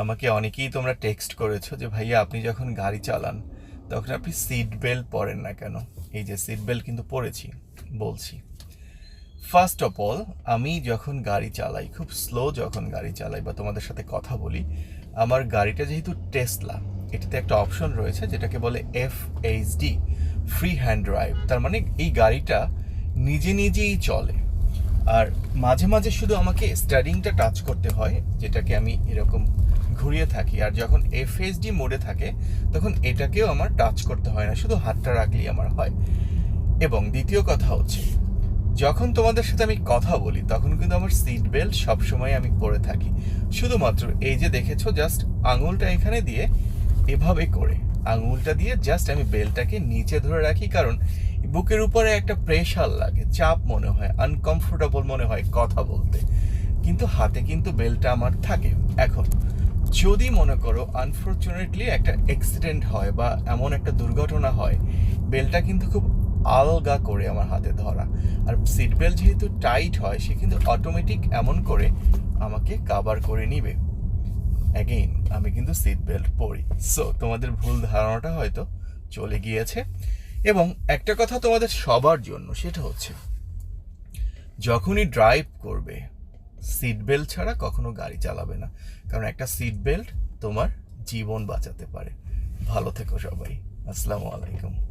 আমাকে অনেকেই তোমরা টেক্সট করেছ যে, ভাইয়া, আপনি যখন গাড়ি চালান, তখন আপনি সিট বেল্ট পরেন না কেন? এই যে সিট বেল্ট কিন্তু পরেছি, বলছি। ফার্স্ট অফ অল আমি যখন গাড়ি চালাই, খুব স্লো যখন গাড়ি চালাই, বা তোমাদের সাথে কথা বলি, আমার গাড়িটা যেহেতু টেসলা এটাতে একটা অপশন রয়েছে যেটাকে বলে F H D free hand drive তার মানে এই গাড়িটা নিজে নিজেই চলে। আর মাঝে মাঝে শুধু আমাকে স্টারিংটা টাচ করতে হয়, যেটাকে আমি এরকম ঘুরিয়ে থাকি। আর যখন এফএসডি মোডে থাকে, তখন এটাকেও আমার টাচ করতে হয় না, শুধু হাতটা রাখলেই আমার হয়। এবং দ্বিতীয় কথা হচ্ছে, যখন তোমাদের সাথে আমি কথা বলি, তখন কিন্তু আমার সিট বেল্ট সবসময় আমি পরে থাকি। শুধুমাত্র এই যে দেখেছ জাস্ট আঙুলটা এখানে দিয়ে এভাবে করে। আঙুলটা দিয়ে জাস্ট আমি বেল্টটাকে নিচে ধরে রাখি, কারণ বুকের উপরে একটা প্রেশার লাগে, চাপ মনে হয় আনকমফোর্টেবল মনে হয় কথা বলতে। কিন্তু হাতে কিন্তু বেল্টটা আমার থাকে। এখন, যদি মনে করো আনফর্চুনেটলি একটা অ্যাক্সিডেন্ট হয় বা এমন একটা দুর্ঘটনা হয়, বেলটা কিন্তু খুব আলগা করে আমার হাতে ধরা। আর সিট বেল্ট যেহেতু টাইট হয়, সে কিন্তু অটোমেটিক এমন করে আমাকে কাভার করে নিবে। অ্যাগেইন আমি কিন্তু সিট বেল্ট পরি। সো তোমাদের ভুল ধারণাটা হয়তো চলে গিয়েছে। এবং একটা কথা তোমাদের সবার জন্য, সেটা হচ্ছে, যখনই ড্রাইভ করবে সিট বেল্ট ছাড়া কখনো গাড়ি চালাবে না। কারণ একটা সিট বেল্ট তোমার জীবন বাঁচাতে পারে। ভালো থেকো সবাই। আসসালামু আলাইকুম।